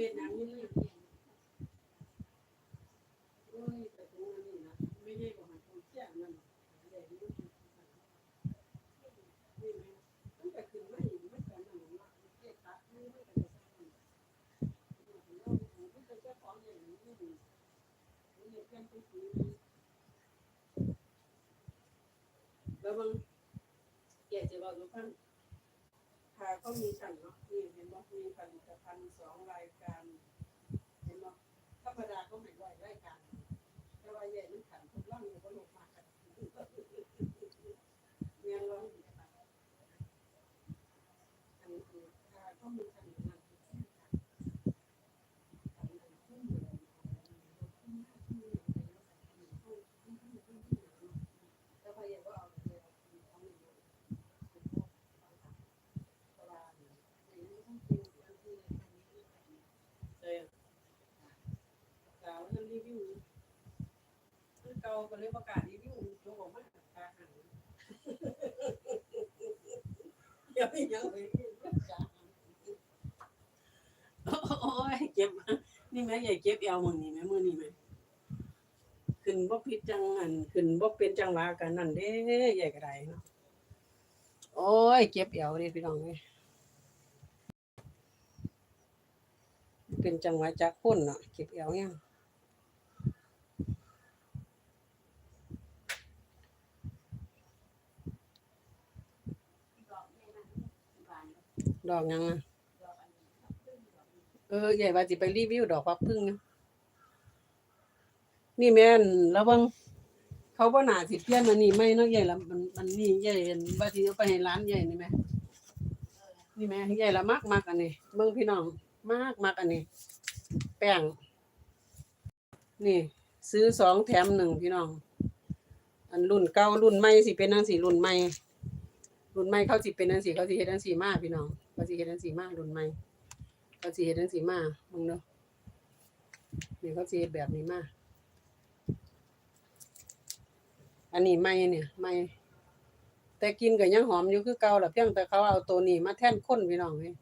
เวีงแต่ตรนไม่ไม่แต่งหน้าเลยเกล็ดตาไม่ไม่แต่งหน้าตัดไม่ไม่แต่จะสั่นเราผมจะขออย่างนี้นี่เนี่ยเป็นตัวผีระวังแกจะบอกทุกทานขาก็มีสั่นเนาะ มีผลิตภัณฑ์สองรายการเห็นไหมธรรมดาก็ไม่ไหวรายการแต่ว่าใหญ่มันขันทุกร่างอยู่ก็ลงมากันเรียนร้องอยู่ค่ะอันนี้คือค่ะก็มีสั่นอยู่นั่นคือแค่ค่ะอันนี้คือขึ้นอยู่แล้วขึ้นมาขึ้นมาขึ้นมาขึ้นมาขึ้นมาขึ้นมาแล้วพยายามว่าเอาเรือเอาเรือคือพวกตลาดเนี่ยต้องกินอันที่เออ สาวนั่นรีวิวคือเก็เลยประกาศรีวิวโจกออกมาตาหันเดี๋ยวอีกอยังไปจ้าโอ้ยเจ็บนี่แม่ใหญ่เจ็บเอวมึงนี่แม่มือนี่แม่ขึ้นบ่ผิจังอันขึ้นบ่เป็นจังหวะกันนั่นเด้ใหญ่กระไดเนาะโอ้ยเจ็บเอวเด้พี่น้องเอ้ยเป็นจังหวะจากคนเนาะเจ็บเอวเนี่ย ดอกยังนะเออใหญ่ว่าสิไปรีวิวดอกฟักพึ่งอยู่นี่แม่นระวังเขาบ่น่าสิเปลี่ยนอันนี้ไม่เนาะใหญ่ละมันมันนี่ใหญ่เห็นว่าสิเอาไปให้ร้านใหญ่นี่แม่นี่แม่ใหญ่ละมากมากอันนี้เบิ่งพี่น้องมากมากอันนี้ แป้งนี่ ซื้อสองแถมหนึ่งพี่น้อง อันรุ่นเก่ารุ่นใหม่สิเป็นจังซี่รุ่นใหม่ รุ่นใหม่เขาสิเป็นจังซี่เขาสิเฮ็ดจังซี่มากพี่น้องเขาสิเฮ็ดจังซี่มากรุ่นใหม่เขาสิเฮ็ดจังซี่มากมึงเด้อนี่เขาสิเฮ็ดแบบนี้มากอันนี้ใหม่เนี่ยใหม่แต่กินก็ยังหอมอยู่คือเก่าล่ะเพียงแต่เขาเอาตัวนี้มาแท่นคนพี่น้องเว้ย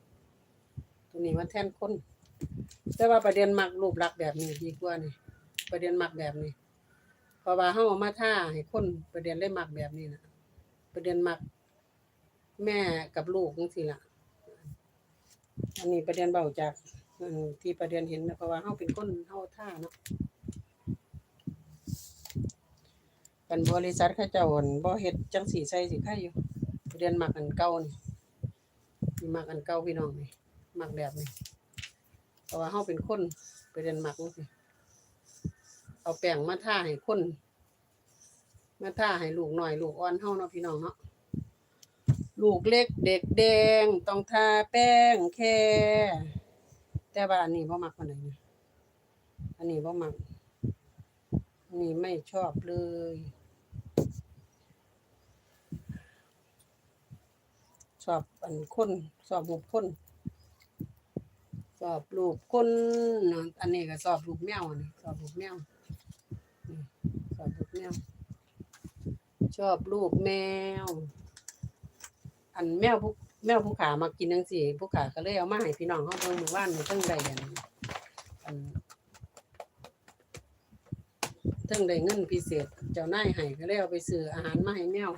ตัวนี้มาแท่นคนแต่ว่าประเด็นมักรูปลักษณ์แบบนี้ดีกว่านี่ประเด็นมักแบบนี้เพราะว่าเฮาเอามาท่าให้คนประเด็นเลยมักแบบนี้นะประเด็นมัก แม่กับลูกจังซี่ล่ะ อันนี้ประเด็นเบาจากอันที่ประเด็นเห็นนะเพราะว่าเฮาเป็นคนเฮาท่าเนาะกันบริษัทเขาเจ้าอั่นบ่เฮ็ดจังสีใส่สิใครอยู่ประเด็นมักอันเก่านี่นี่มักอันเก่าพี่น้องนี่มักแบบนี้เพราะว่าเฮาเป็นคนประเด็นมักจังซี่เอาแป้งมาท่าให้คน มาท่าให้ลูกหน่อยลูกอ่อนเฮาเนาะพี่น้องเนาะ ลูกเล็กเด็กแดงต้องทาแป้งแค่แต่ว่าอันนี้บ่มักปานใดนะอันนี้บ่มักอันนี้ไม่ชอบเลย ชอบอันคนชอบรูปคนชอบรูปคนนอันนี้ก็ชอบรูปแมวอันนี้ชอบรูปแมวชอบรูปแมวชอบรูปแมว อันแมวผู้แมวผู้ขามากินจังซี่ผู้ขาก็เลยเอามาให้พี่น้องเฮาเบิ่งหมู่บ้านเพิ่งได้อันอันเพิ่งได้เงินพิเศษ เจ้านายให้ก็เลยเอาไปซื้ออาหารมาให้แมว